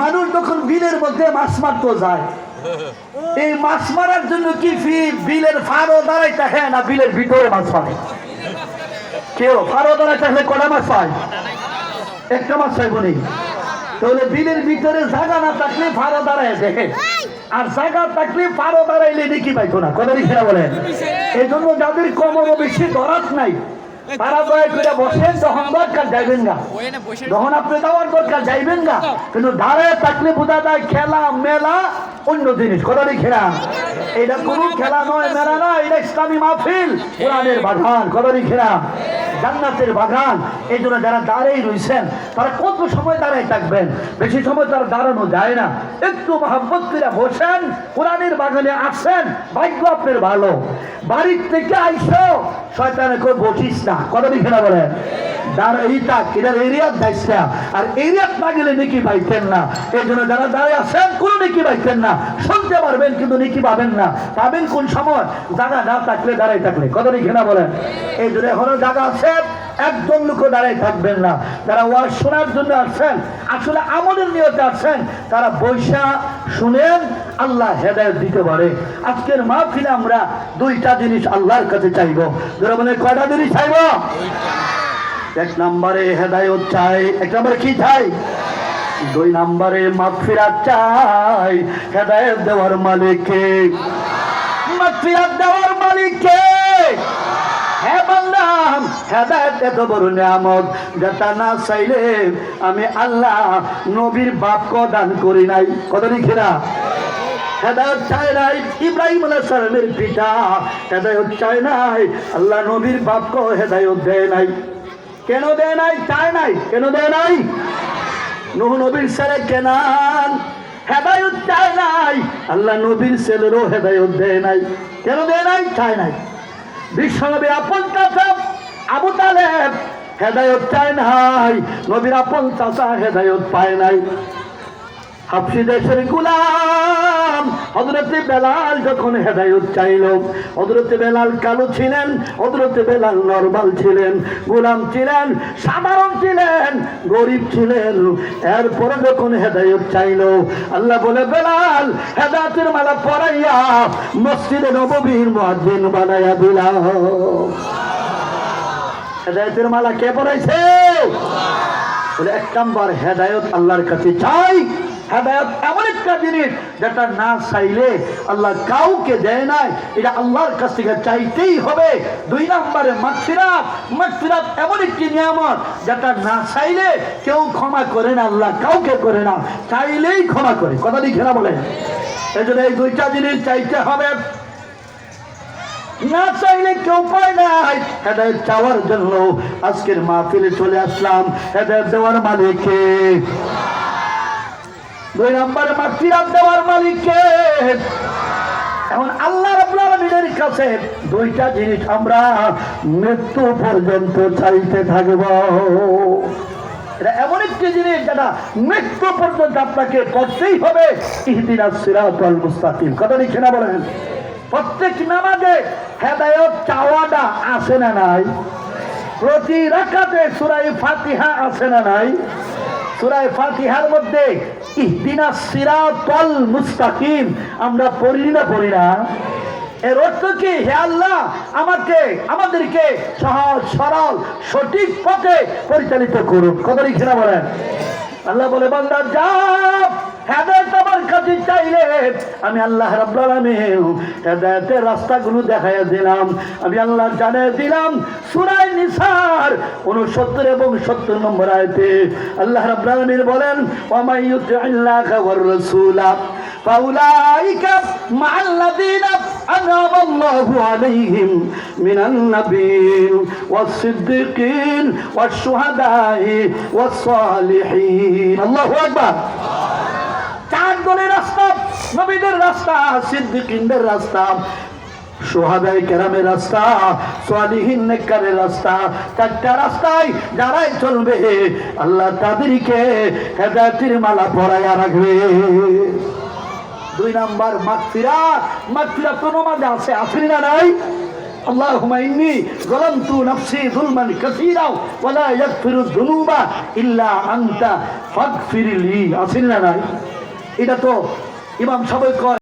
মানুষ যখন বিলের মধ্যে মাছ মারতে যায়। এই মাছ মারার জন্য কি ফি? বিলের ফারো দাঁড়াই থাকে না বিলের ভিতরে মাছ মারে? কেউ? ফারো দাঁড়াই থাকলে কটা মাছ পায়? একটা মাছ পাইব নেই তাহলে বিলের ভিতরে জায়গা না থাকলে ফারো দাঁড়ায় দেখে। আর জায়গা থাকলে ফারো দাঁড়াইলে নাকি পাইতো না। কথা লিখে বলেন? এই জন্য যাদের কমর বেশি ধরাত নাই তারা দয়া করে বসেন তখন দরকার যাইবেন না যখন আপনি যাওয়ার দরকার যাইবেন না কিন্তু দাঁড়ায় থাকলে বোঝা যায় খেলা মেলা অন্য জিনিস। কথা লিখে এটা কোনো খেলা নয় মেলা নয় এটা ইসলামী মাহফিল কোরআনের বাগান। কথা লিখে জান্নাতের বাগান। এই জন্য যারা দাঁড়িয়ে রয়েছেন তারা কত সময় দাঁড়ায় থাকবেন? বেশি সময় তারা দাঁড়ানো যায় না। একটু মহাব্বত করে বসেন কোরআনের বাগানে আসেন ভাগ্য আপনার ভালো। বাড়ির থেকে আইসো শয়তানে করে বসিস না। কথা লিখে না বলেন? এই এইটা, এটার এরিয়ার দায়িত্ব আর এরিয়াত না গেলে নেকি পাইতেন না। এই জন্য যারা দাঁড়িয়ে আছেন, কোনো নেকি পাইতেন না। শুনতে পারবেন, কিন্তু নিকি পাবেন না। পাবেন কোন সময়? জায়গা না থাকলে দাঁড়াই থাকলে। কত লিখে না বলেন? এই জন্য এখনও জায়গা আছে। একজন লোক দাঁড়াই থাকবেন না। যারা ওয়াজ শোনার জন্য আসছেন, আসলে আমলের নিয়তে আসছেন, তারা বৈশা শুনেন, আল্লাহ হেদায়ত দিতে পারে। আজকের মাহফিলে আমরা দুইটা জিনিস আল্লাহর কাছে চাইব। যারা কয়টা জিনিস চাইব? এক নম্বরে হেদায়ত চাই, এক নম্বরে কি চাই? দুই নম্বরে মাগফিরাত চাই, হেদায়ত দেওয়ার মালিককে মাগফিরাত দেওয়ার মালিককে হ্যাঁ বললাম হেদায়ত এত বড় নিয়ামত, যেটা না চাইলে আমি আল্লাহ নবীর বাপকে দান করি নাই। কত লিখে না হেদায়ত চায় নাই নাই আল্লাহ নবীর নাই। কেন নাই? চায় নাই? কেন দেয় নাই? চায় নাই আল্লাহ নবীর ছেলেরও হেদায়ত দেয় নাই। কেন দেয় নাই? চায় নাই। বিশ্বনবী আপন চাচা আবু তালেব হেদায়ত চায় নাই। নবীর আপন চাচা হেদায়ত পায় নাই। হাফসি গুলাম। হজরতে বেলাল যখন হেদায়ত চাইল হজরতে বেলাল কালো ছিলেন হজরতে বেলাল নরমাল ছিলেন, গোলাম ছিলেন, সাধারণ ছিলেন, গরিব ছিলেন। এরপরে যখন হেদায়ত চাইল, আল্লাহ বলে, বেলাল, হেদায়তের মালা পরাইয়া মসজিদে নববীর মহাজিন বানাইয়া দিলাম। হেদায়তের মালা কে পড়াইছে বলে, এক নম্বর হেদায়ত আল্লাহর কাছে চাই। এমন একটা জিনিস যেটা না চাইলে আল্লাহ কাউকে দেয় নাই। এটা আল্লাহর কাছ থেকে চাইতেই হবে। দুই নম্বরে এমন একটি নিয়ামত যেটা না চাইলে কেউ ক্ষমা করে না, আল্লাহ কাউকে করে না। চাইলেই ক্ষমা করে। কথা লিখে না বলে এই জন্য এই দুইটা জিনিস চাইতে হবে। না চাইলে কেউ পায় নাই। চাওয়ার জন্য আজকের মাহফিলে চলে আসলাম। হেদায়ত দেওয়ার মালিককে দুই নম্বরে মাফিরাত দেওয়ার মালিককে। এখন আল্লাহ রাব্বুল কাছে দুইটা জিনিস আমরা মৃত্যু পর্যন্ত চাইতে থাকব। এটা এমন একটি জিনিস যেটা মৃত্যু পর্যন্ত আপনাকে করতেই হবে। ইহদিনা সিরাতাল মুস্তাকিম। কথা লিখে না বলেন? প্রত্যেক নামাজে হেদায়ত চাওয়াটা আছে না নাই? প্রতি রাকাতে সুরাই ফাতিহা আছে না নাই? সুরাই ফাতিহার মধ্যে ইহদিনা সিরাতাল মুস্তাকিম। আমরা পড়ি না পড়ি না। এর অর্থ কি? হে আল্লাহ, আমাকে, আমাদেরকে সহজ, সরল, সঠিক পথে পরিচালিত করুন। কত লিখে না বলেন। আল্লাহ বলে, বান্দা যাও হেদায়ত আমার কাছে চাইলে আমি আল্লাহ রাব্বুল আলামিন হেদায়তের রাস্তাগুলো দেখাইয়া দিলাম। আমি আল্লাহ জানিয়ে দিলাম, সূরা নিসার 69 এবং 70 নম্বর আয়াতে আল্লাহ রাব্বুল আলামিন বলেন ওয়া মাই ইউতি'আল্লাহা ওয়ার রাসূলা, ফাউলাইকা মা'আল্লাযীনা أنعم الله عليهم من النبيين والصديقين والشهداء والصالحين الله أكبر চার দলের রাস্তা নবীদের রাস্তা সিদ্দিকিনদের রাস্তা সোহাদাই কেরামের রাস্তা সোয়ালিহীন নেকারের রাস্তা চারটা রাস্তায় যারাই চলবে আল্লাহ তাদেরকে হেদায়তের মালা পরাইয়া রাখবে দুই নাম্বার মাগফিরাত মাগফিরাত তো নমাজে আছে আসেনি না নাই اللهم إني ظلمت نفسي ظلما كثيرا ولا يغفر الذنوب إلا أنت فاغفر لي আসেন না নাই এটা তো ইমাম সবাই কয়